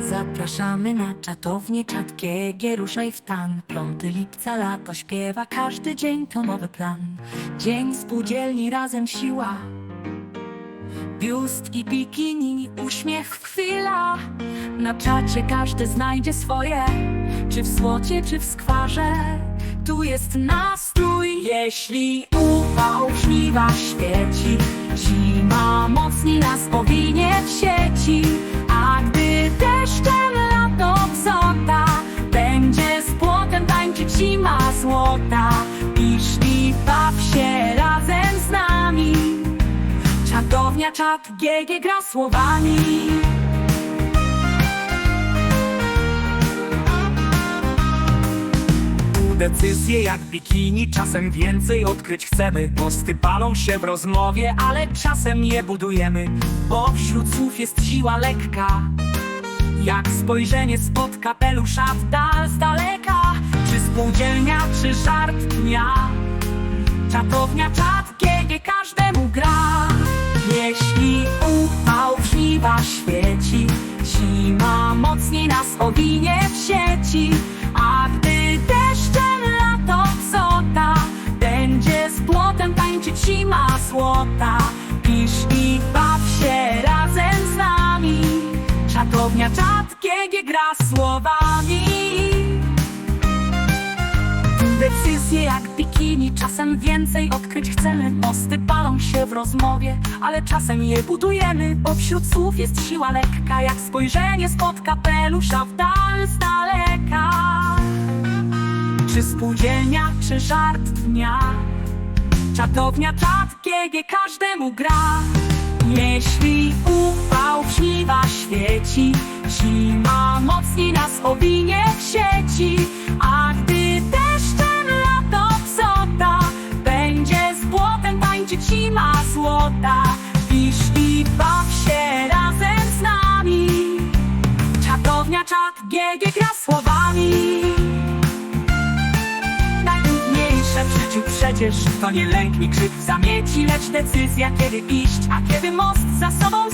Zapraszamy na czatownię czat GG, ruszaj w tan. 5 lipca lato śpiewa, każdy dzień to nowy plan. Dzień spółdzielni razem siła. Biust i bikini, uśmiech chwila. Na czacie każdy znajdzie swoje. Czy w słocie, czy w skwarze. Tu jest nastrój. Jeśli upał żniwa świeci Zima mocniej nas powinie w sieci zima złota Pisz i baw się razem z nami. Czatownia czat GG gra słowami. Decyzje jak bikini, czasem więcej odkryć chcemy. Posty palą się w rozmowie, ale czasem je budujemy Bo wśród słów jest siła lekka. Jak spojrzenie spod kapelusza w dal z daleka spółdzielnia, czy żart dnia. Czatownia, czat, GG każdemu gra. Jeśli upał w żniwa świeci Zima mocniej nas owinie w sieci. A gdy deszczem lato wzota Będzie z płotem tańczyć zima złota. Pisz i baw się razem z nami. Czatownia, czat, GG gra słowami Decyzje jak bikini, czasem więcej odkryć chcemy. Mosty palą się w rozmowie, ale czasem je budujemy. Bo wśród słów jest siła lekka, jak spojrzenie spod kapelusza w dal z daleka. Czy spółdzielnia, czy żart dnia? Czatownia, czat, GG każdemu gra. Jeśli upał w świeci Zima mocniej nas owinie w sieci złota. Pisz i baw się razem z nami. Czatownia, czat, GG gra słowami. Najtrudniejsze w życiu przecież to nie lęk mi krzyk zamieci Lecz decyzja kiedy iść, a kiedy most za sobą